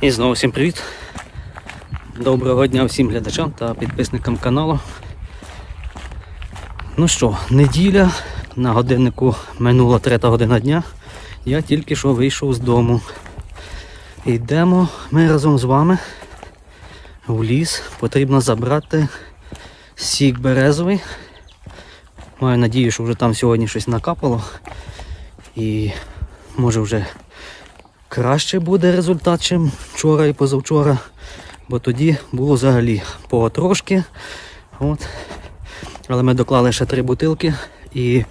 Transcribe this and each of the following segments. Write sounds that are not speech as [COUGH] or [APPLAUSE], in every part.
І знову всім привіт. Доброго дня всім глядачам та підписникам каналу. Ну що, неділя, на годиннику минула третя година дня. Я тільки що вийшов з дому. Йдемо ми разом з вами в ліс. Потрібно забрати сік березовий. Маю надію, що вже там сьогодні щось накапало. І може вже краще буде результат, чим вчора і позавчора. Бо тоді було взагалі потрошки. От. Але ми доклали ще три бутилки і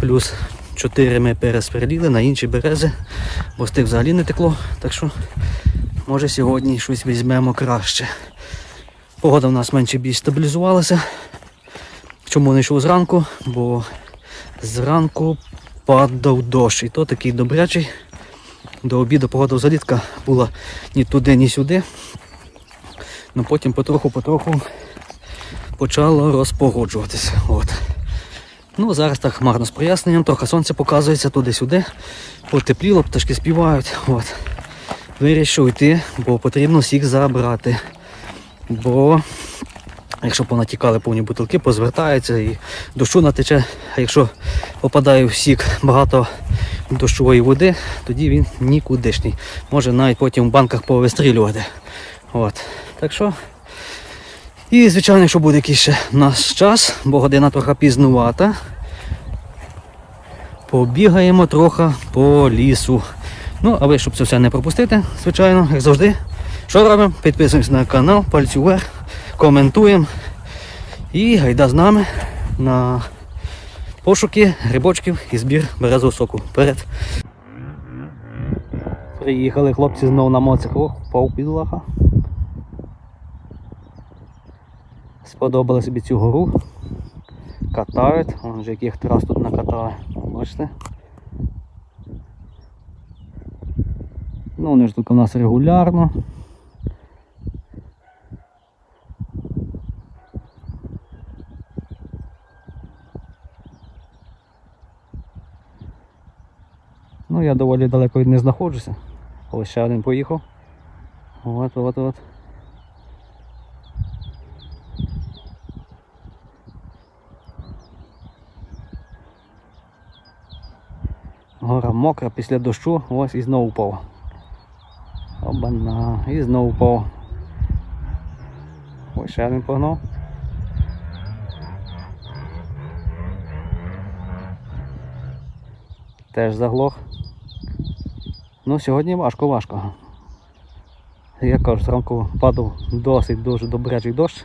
плюс чотири ми пересверліли на інші берези, бо з тих взагалі не текло. Так що може сьогодні щось візьмемо краще. Погода в нас менше більш стабілізувалася. Чому не йшов зранку? Бо зранку падав дощ. І то такий добрячий. До обіду погода взагалі така була ні туди, ні сюди. Ну потім потроху-потроху почало розпогоджуватися. От. Ну, зараз так хмарно з проясненням, трохи сонце показується туди-сюди. Потепліло, пташки співають. От. Вирішив йти, бо потрібно всіх забрати. Бо якщо понатікали повні бутилки, позвертаються і дощу натече. А якщо попадає в сік багато дощової води, тоді він нікудишній. Може навіть потім в банках повистрілювати. От. Так що. І, звичайно, якщо буде якийсь ще наш час, бо година трохи пізнувата, побігаємо трохи по лісу. Ну, а ви, щоб це все не пропустити, звичайно, як завжди, що робимо? Підписуємось на канал, пальцю вверх, коментуємо. І гайда з нами на пошуки грибочків і збір березового соку. Вперед. Приїхали хлопці знову на моцик. Ох, впав підлаха. Сподобали собі цю гору. Катають. Вон вже яких трас тут накатали. Бачите? Ну вони ж тут у нас регулярно. Я доволі далеко від не знаходжуся. Ось ще один поїхав. От, от, от. Гора мокра після дощу, ось і знову впав. Обана, і знову впав. Ось ще один погнав. Теж заглох. Ну, сьогодні важко, важко. Я кажу, зранку падав досить дуже добрячий дощ.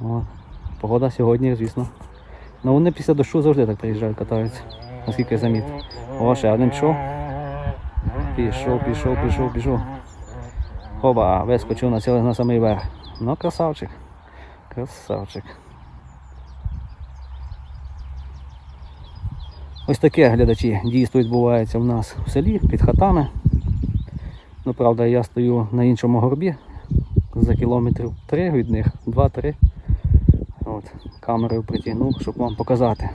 О, погода сьогодні, звісно. Ну вони після дощу завжди так приїжджають, катаються, наскільки я замітив. О, ще один пішов. Пішов, пішов, пішов, пішов. Хоба, вискочив на цілий на самий верх. Ну, красавчик. Красавчик. Ось таке глядачі дійство відбувається в нас в селі під хатами. Ну, правда, я стою на іншому горбі за кілометрів 3 від них, 2-3. От, камерою притягнув, щоб вам показати.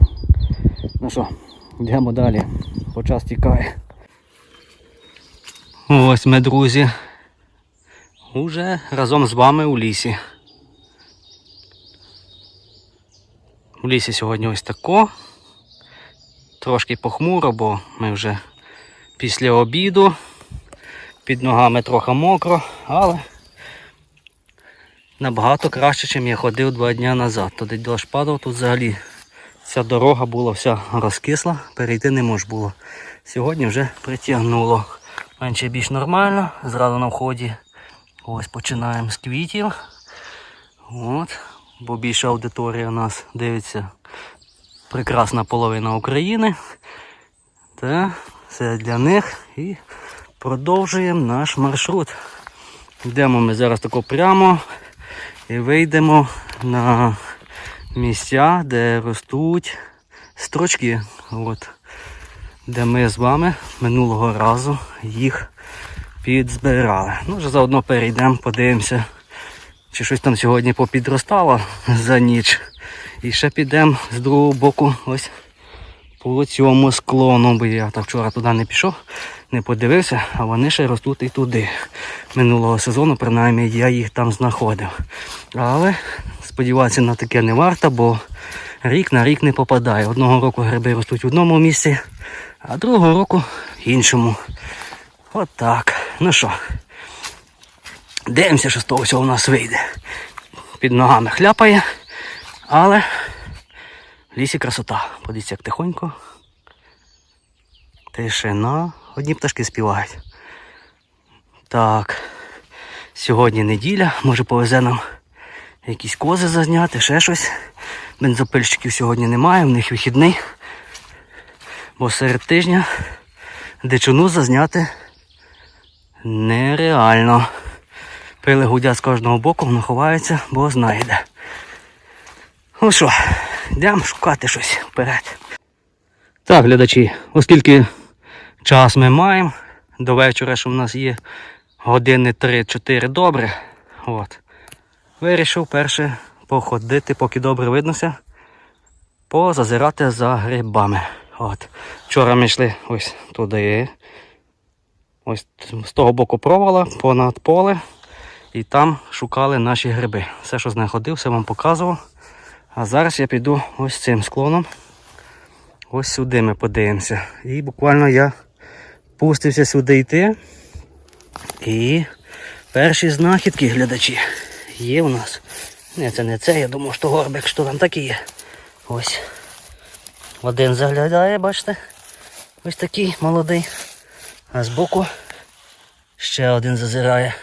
Ну що, йдемо далі, бо час тікає. Ось ми, друзі. Уже разом з вами у лісі. У лісі сьогодні ось тако. Трошки похмуро, бо ми вже після обіду. Під ногами трохи мокро, але набагато краще, ніж я ходив два дні назад. Туди дощ падав, тут взагалі ця дорога була вся розкисла, перейти не можна було. Сьогодні вже притягнуло. Менше більш нормально, зразу на вході. Ось починаємо з квітів. От, бо більша аудиторія у нас дивиться прекрасна половина України. Та це для них. І продовжуємо наш маршрут. Йдемо ми зараз тако прямо і вийдемо на місця, де ростуть строчки. От, де ми з вами минулого разу їх підзбирали. Ну, вже заодно перейдемо, подивимося, чи щось там сьогодні попідростало за ніч. І ще підемо з другого боку ось по цьому склону, бо я так вчора туди не пішов, не подивився, а вони ще ростуть і туди. минулого сезону, принаймні я їх там знаходив. Але сподіватися на таке не варто, бо рік на рік не попадає. Одного року гриби ростуть в одному місці, а другого року в іншому. От так. Ну що, дивимося, що з того всього у нас вийде. Під ногами хляпає, але в лісі красота. Подивіться, як тихонько. Тишина. Одні пташки співають. Так. Сьогодні неділя, може повезе нам якісь кози зазняти, ще щось. Бензопильщиків сьогодні немає, в них вихідний. Бо серед тижня дичину зазняти нереально. Пили гудять з кожного боку, воно ховається, бо знайде. Ну що, йдемо шукати щось вперед. Так, глядачі, оскільки час ми маємо, до вечора, що в нас є години 3-4 добре. От. Вирішив перше походити, поки добре виднося, позазирати за грибами. От. Вчора ми йшли ось туди. Ось з того боку провала, понад поле. І там шукали наші гриби. Все, що знаходив, все вам показував. А зараз я піду ось цим склоном. Ось сюди ми подивимося. І буквально я пустився сюди йти. І перші знахідки, глядачі, є у нас. Не, це не це, я думав, що горбик, що там такі є. Ось. Один заглядає, бачите? Ось такий молодий. А збоку ще один зазирає.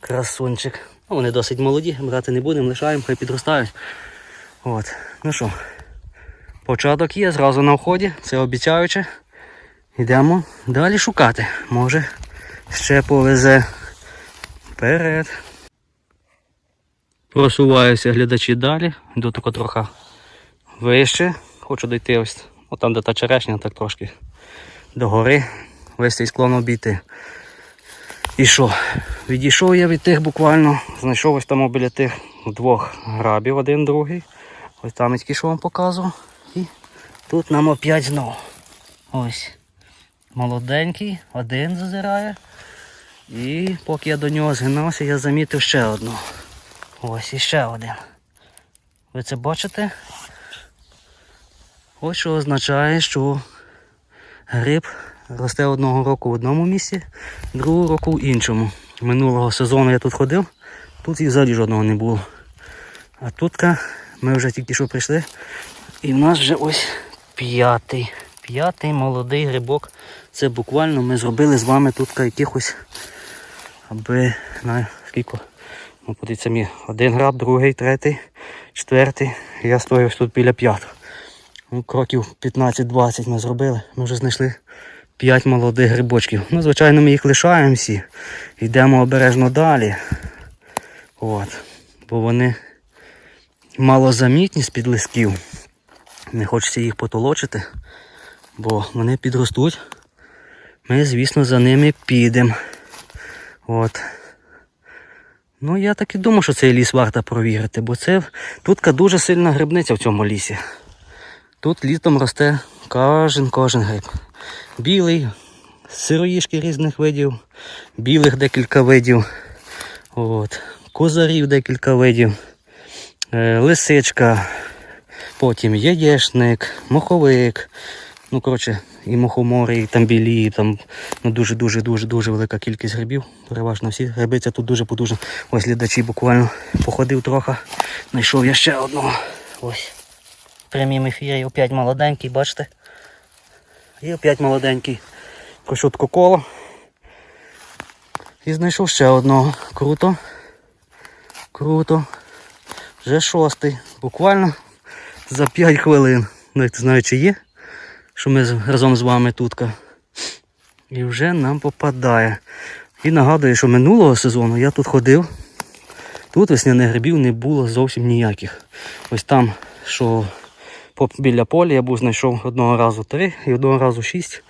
Красунчик. Ну, вони досить молоді, брати не будемо, лишаємо, хай підростають. От. Ну що, початок є, зразу на вході, це обіцяюче. Йдемо далі шукати. Може ще повезе вперед. Просуваюся глядачі далі, йду тако трохи вище. Хочу дойти ось, от там де та черешня, так трошки до гори, весь цей склон обійти. І що? Відійшов я від тих буквально, знайшов ось там біля тих двох грабів, один другий. Ось там що вам показував. І тут нам опять знову. Ось. Молоденький, один зазирає. І поки я до нього згинався, я замітив ще одну. Ось іще один. Ви це бачите? Ось що означає, що гриб росте одного року в одному місці, другого року в іншому. Минулого сезону я тут ходив, тут і взагалі жодного не було. А тут ми вже тільки що прийшли. І в нас вже ось п'ятий. П'ятий молодий грибок. Це буквально ми зробили з вами тут якихось, аби на скільки. Ну, подивіться мені, один граб, другий, третій, четвертий. Я стою ось тут біля п'ятого. Ну, кроків 15-20 ми зробили. Ми вже знайшли 5 молодих грибочків. Ну, звичайно, ми їх лишаємо всі. Йдемо обережно далі. От. Бо вони малозамітні з-під листків. Не хочеться їх потолочити, бо вони підростуть. Ми, звісно, за ними підемо. Ну, я так і думав, що цей ліс варто провірити, бо це тут дуже сильна грибниця в цьому лісі. Тут літом росте кожен кожен гриб. Білий, сироїшки різних видів, білих декілька видів, от, козарів декілька видів, лисичка, потім яєшник, моховик. Ну, коротше, і мухомори, і там білі, і там ну, дуже-дуже дуже дуже велика кількість грибів. Переважно всі гриби це тут дуже потужно. Ось глядачі буквально походив трохи. Знайшов я ще одного. Ось. Прямім ефірі опять молоденький, бачите? І опять молоденький. Пройшов коло. І знайшов ще одного. Круто. Круто. Вже шостий. Буквально за 5 хвилин. Навіть знаю, чи є що ми разом з вами тут. І вже нам попадає. І нагадую, що минулого сезону я тут ходив. Тут весняних грибів не було зовсім ніяких. Ось там, що біля поля я був знайшов одного разу три і одного разу шість.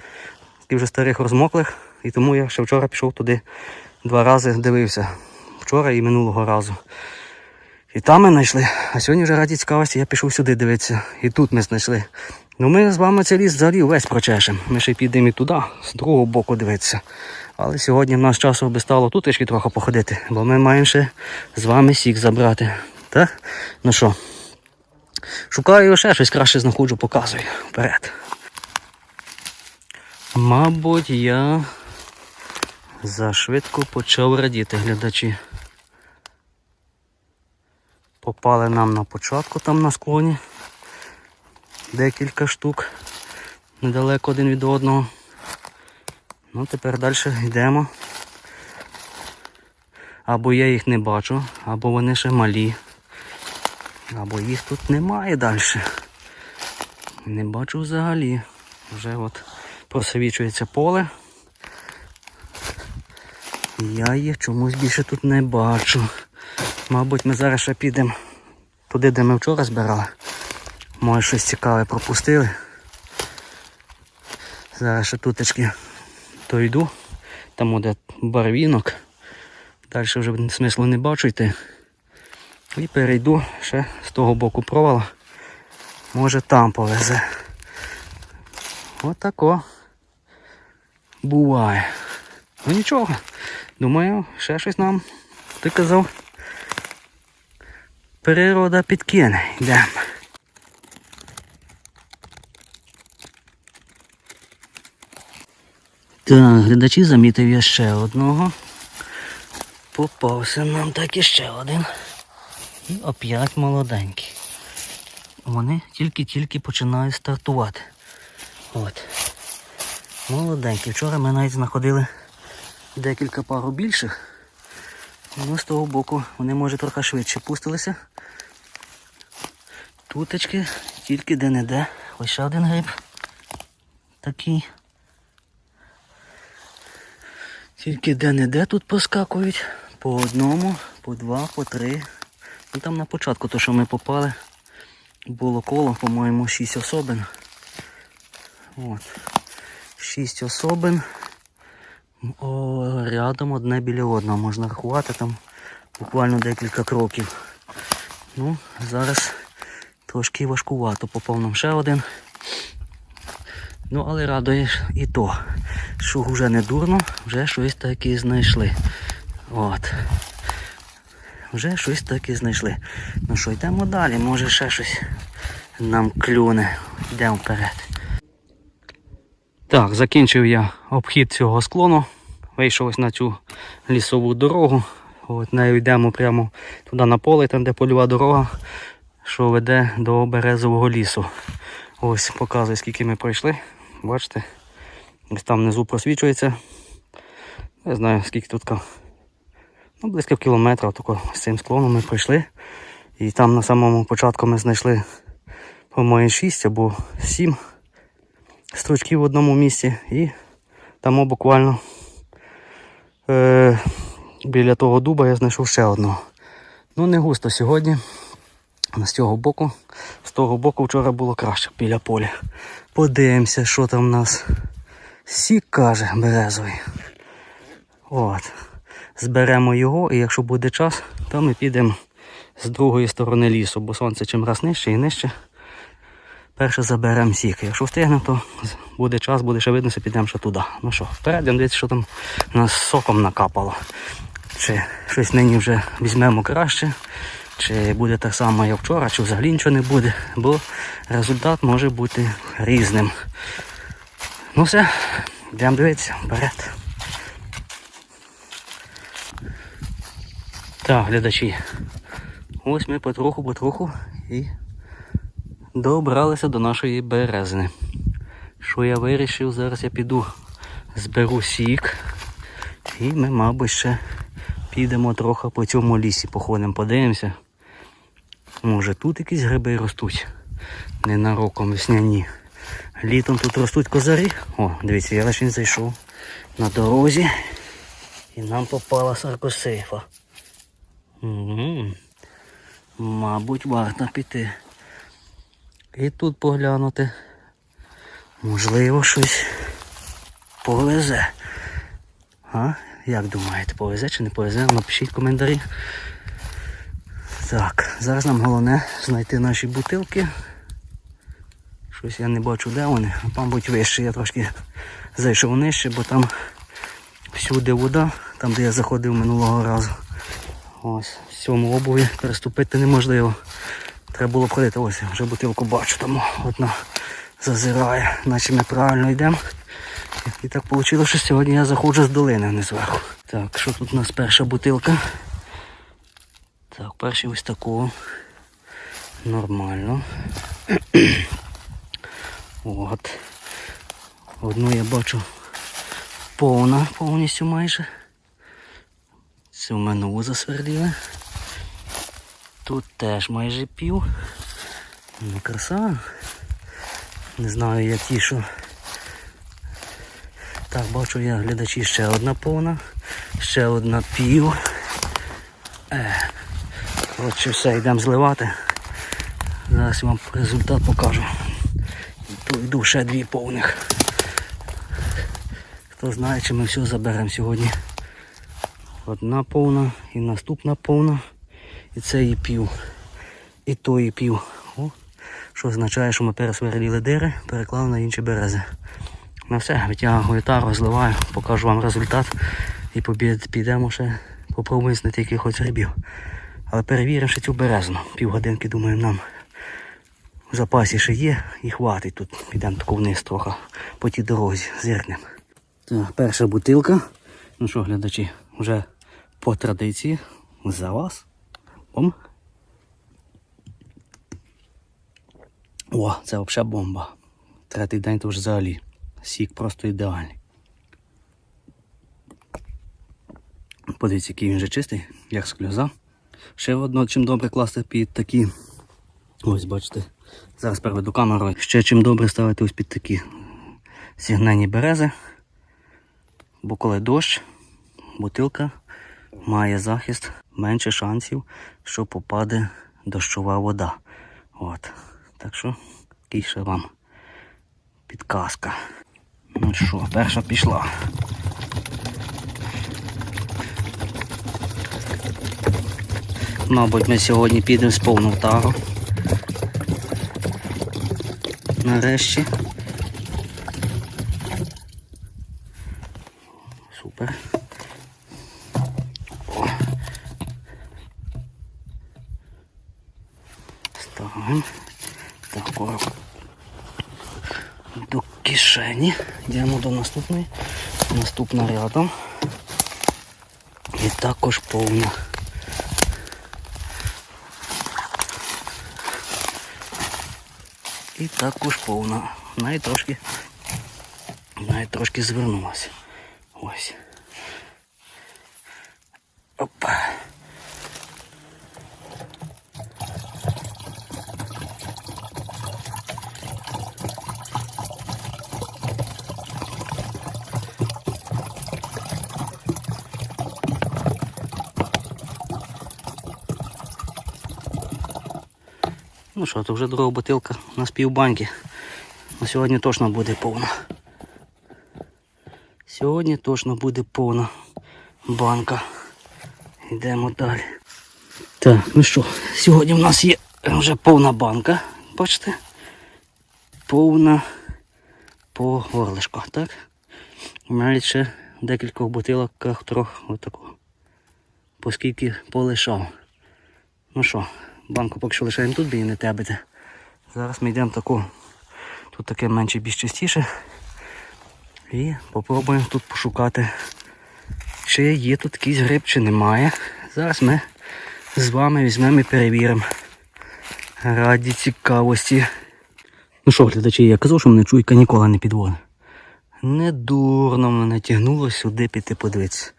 Таких вже старих розмоклих. І тому я ще вчора пішов туди два рази дивився. Вчора і минулого разу. І там ми знайшли. А сьогодні вже раді цікавості я пішов сюди дивитися. І тут ми знайшли. Ну ми з вами цей ліс взагалі весь прочешемо. Ми ще підемо і туди, з другого боку дивитися. Але сьогодні в нас часу би стало тут трішки трохи походити, бо ми маємо ще з вами сік забрати. Так? Ну що? Шукаю ще щось краще знаходжу, показую. Вперед. Мабуть, я зашвидко почав радіти глядачі. Попали нам на початку там на склоні. Декілька штук недалеко один від одного. Ну, тепер далі йдемо. Або я їх не бачу, або вони ще малі. Або їх тут немає далі. Не бачу взагалі. Вже от просвічується поле. Я їх чомусь більше тут не бачу. Мабуть, ми зараз ще підемо туди, де ми вчора збирали. Може щось цікаве пропустили. Зараз ще тутечки дойду. Там буде барвінок. Далі вже смислу не бачу йти. І перейду ще з того боку провала. Може там повезе. Отако. Буває. Ну нічого. Думаю, ще щось нам ти казав. Природа підкине. Йдемо. Так, глядачі замітив я ще одного. Попався нам так і ще один. І оп'ять молоденький. Вони тільки-тільки починають стартувати. От. Молоденькі. Вчора ми навіть знаходили декілька пару більших. Ну, з того боку вони може трохи швидше пустилися. Тутечки тільки де-не-де. Ось ще один гриб. Такий. Тільки де-не-де тут поскакують. По одному, по два, по три. Ну там на початку, то що ми попали, було коло, по-моєму, шість особин. От. Шість особин. О, рядом одне біля одного. Можна рахувати там буквально декілька кроків. Ну, зараз трошки важкувато. Попав нам ще один. Ну, але радує і то, що вже не дурно, вже щось таке знайшли. От. Вже щось таке знайшли. Ну що, йдемо далі, може ще щось нам клюне. Йдемо вперед. Так, закінчив я обхід цього склону. Вийшов ось на цю лісову дорогу. От нею йдемо прямо туди на поле, там де польова дорога, що веде до березового лісу. Ось показую, скільки ми пройшли. Бачите? Ось там внизу просвічується. Не знаю, скільки тут. Ну, близько кілометра тако, з цим склоном ми пройшли. І там на самому початку ми знайшли, по-моєму, 6 або 7 стручків в одному місці. І там буквально е, біля того дуба я знайшов ще одного. Ну не густо сьогодні. З цього боку, з того боку вчора було краще біля поля. Подивимося, що там у нас. Сік каже березовий. От. Зберемо його і якщо буде час, то ми підемо з другої сторони лісу, бо сонце чим раз нижче і нижче. Перше заберемо сік. Якщо встигнемо, то буде час, буде ще видно, що підемо ще туди. Ну що, вперед, дивіться, що там нас соком накапало. Чи щось нині вже візьмемо краще, чи буде так само, як вчора, чи взагалі нічого не буде, бо результат може бути різним. Ну все, йдемо дивитися, вперед. Так, глядачі. Ось ми потроху-потроху і добралися до нашої березни. Що я вирішив, зараз я піду зберу сік. І ми, мабуть, ще підемо трохи по цьому лісі, походимо, подивимося. Може тут якісь гриби ростуть. Ненароком весняні. Літом тут ростуть козарі. О, дивіться, я лише зайшов на дорозі і нам попала саркосифа. Угу. Мабуть, варто піти. І тут поглянути. Можливо, щось повезе. А? Як думаєте, повезе чи не повезе? Напишіть коментарі. Так, зараз нам головне знайти наші бутилки. Щось я не бачу, де вони. Мабуть, вище. Я трошки зайшов нижче, бо там всюди вода, там де я заходив минулого разу. Ось, в цьому обуві переступити неможливо. Треба було ходити. Ось, я вже бутилку бачу, там одна зазирає, наче ми правильно йдемо. І так вийшло, що сьогодні я заходжу з долини, не зверху. Так, що тут у нас перша бутилка? Так, перший ось такого. Нормально. [CLEARS THROAT] От. Одну я бачу повна повністю майже. Цю минулу засверділи. Тут теж майже пів. Ну, краса. Не знаю, як ті, що. Так, бачу я глядачі ще одна повна, ще одна пів. Е. Коротше, все, йдемо зливати. Зараз вам результат покажу. Тут йду ще дві повних. Хто знає, чи ми все заберемо сьогодні. Одна повна і наступна повна. І це і пів. І то і пів. О, що означає, що ми пересверлили дири, переклали на інші берези. На все, витягую тару, зливаю, покажу вам результат і підемо ще попробуємо знайти якихось рибів. Але перевіримо цю березну. Півгодинки, думаю, нам в запасі ще є і хватить тут. Підемо тако вниз трохи по тій дорозі, зиркнемо. Так, перша бутилка. Ну що, глядачі, вже по традиції за вас. Бом. О, це взагалі бомба. Третій день то вже взагалі. Сік просто ідеальний. Подивіться, який він вже чистий, як скльоза. Ще одно, чим добре класти під такі. Ось бачите. Зараз переведу камеру. Ще чим добре ставити ось під такі сігнені берези. Бо коли дощ, бутилка має захист, менше шансів, що попаде дощова вода. От. Так що, такий вам підказка. Ну що, перша пішла. Мабуть, ми сьогодні підемо з повну тару. Нарешті. Супер. О. Ставимо. Так, коробку до кишені. Йдемо до наступної. Наступна рядом. І також повна. І також повна. Навіть трошки, навіть трошки звернулася. Ось. То вже друга бутилка на півбанки. На сьогодні точно буде повна. Сьогодні точно буде повна банка. Йдемо далі. Так, ну що, сьогодні в нас є вже повна банка. Бачите? Повна по горлишках, так? Навіть ще декількох бутилках трохи отако. Поскільки полишав. Ну що, банку поки що лишаємо тут, бо її не тебете. Зараз ми йдемо таку. Тут таке менше більш чистіше. І попробуємо тут пошукати, чи є тут якийсь гриб, чи немає. Зараз ми з вами візьмемо і перевіримо. Раді цікавості. Ну що, глядачі, я казав, що мене чуйка ніколи не підводить. Не дурно мене тягнуло сюди піти подивитися.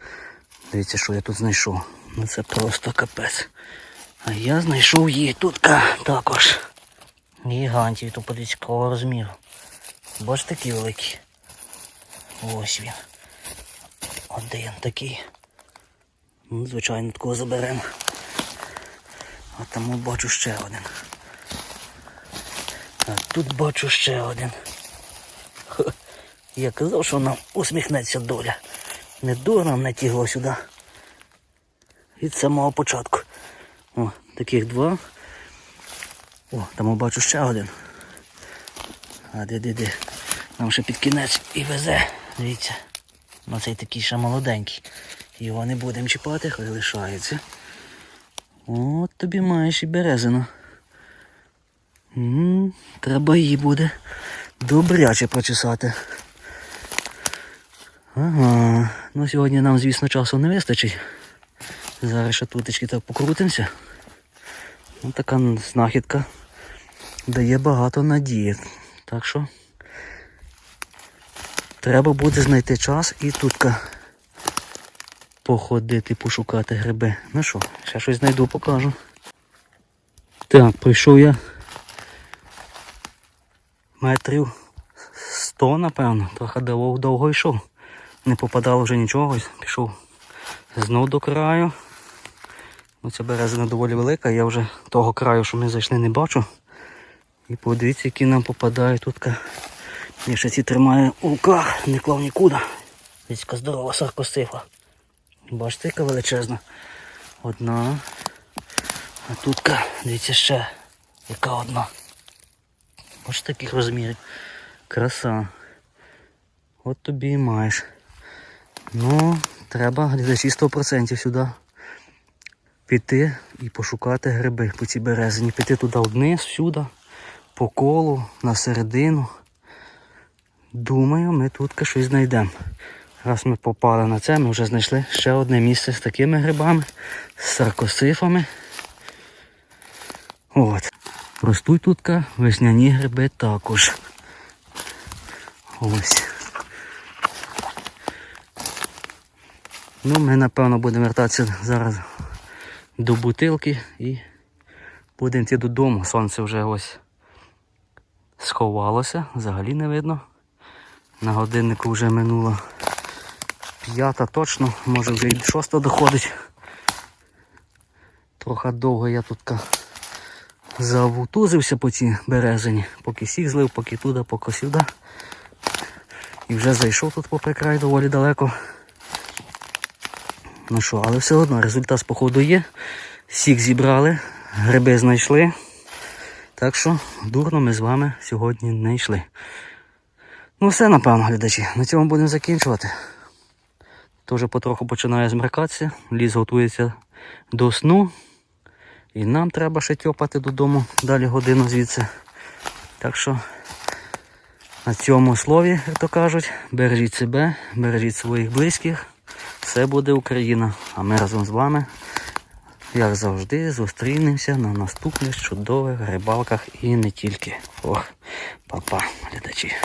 Дивіться, що я тут знайшов. Ну це просто капець. А я знайшов її тут також. Гігантів, подивіться, розміру. Бачите, такі великі. Ось він. Один такий. Ну, звичайно, такого заберемо. А там бачу ще один. А тут бачу ще один. Я казав, що нам усміхнеться доля. Не дурно не тягло сюди. Від самого початку. О, таких два. О, там бачу ще один. А де де де. Нам ще під кінець і везе. Дивіться. Ну цей такий ще молоденький. Його не будемо чіпати, хай лишається. От тобі маєш і березина. м треба її буде добряче прочесати. Ага. Ну сьогодні нам, звісно, часу не вистачить. Зараз ще тутечки так покрутимося. Ну, така знахідка дає багато надії. Так що треба буде знайти час і тутка походити, пошукати гриби. Ну що, ще щось знайду, покажу. Так, прийшов я метрів 100, напевно, трохи довго йшов. Не попадало вже нічого, пішов знов до краю. Оця березина доволі велика, я вже того краю, що ми зайшли, не бачу. І подивіться, які нам попадають тут. Я ще ці тримаю у руках, не клав нікуди. Дивіться, здорова саркосифа. Бачите, яка величезна. Одна. А тут, дивіться, ще яка одна. Ось таких розмірів. Краса. От тобі і маєш. Ну, треба глядачі 100% сюди піти і пошукати гриби по цій березині. Піти туди вниз, сюди, по колу, на середину. Думаю, ми тут щось знайдемо. Раз ми попали на це, ми вже знайшли ще одне місце з такими грибами, з саркосифами. От. Ростуть тут весняні гриби також. Ось. Ну, ми напевно будемо вертатися зараз до бутилки і будемо йти додому. Сонце вже ось сховалося, взагалі не видно. На годиннику вже минуло п'ята точно, може вже і шоста доходить. Трохи довго я тут завутузився по цій березині, поки сік злив, поки туди, поки сюди. І вже зайшов тут попри край доволі далеко. Ну що, але все одно результат походу є. Сік зібрали, гриби знайшли. Так що дурно ми з вами сьогодні не йшли. Ну все, напевно, глядачі. На цьому будемо закінчувати. Тоже потроху починає змеркатися, ліс готується до сну. І нам треба ще тьопати додому далі годину звідси. Так що на цьому слові, як то кажуть, бережіть себе, бережіть своїх близьких. Все буде Україна. А ми разом з вами, як завжди, зустрінемося на наступних чудових рибалках і не тільки. Ох, па-па, глядачі.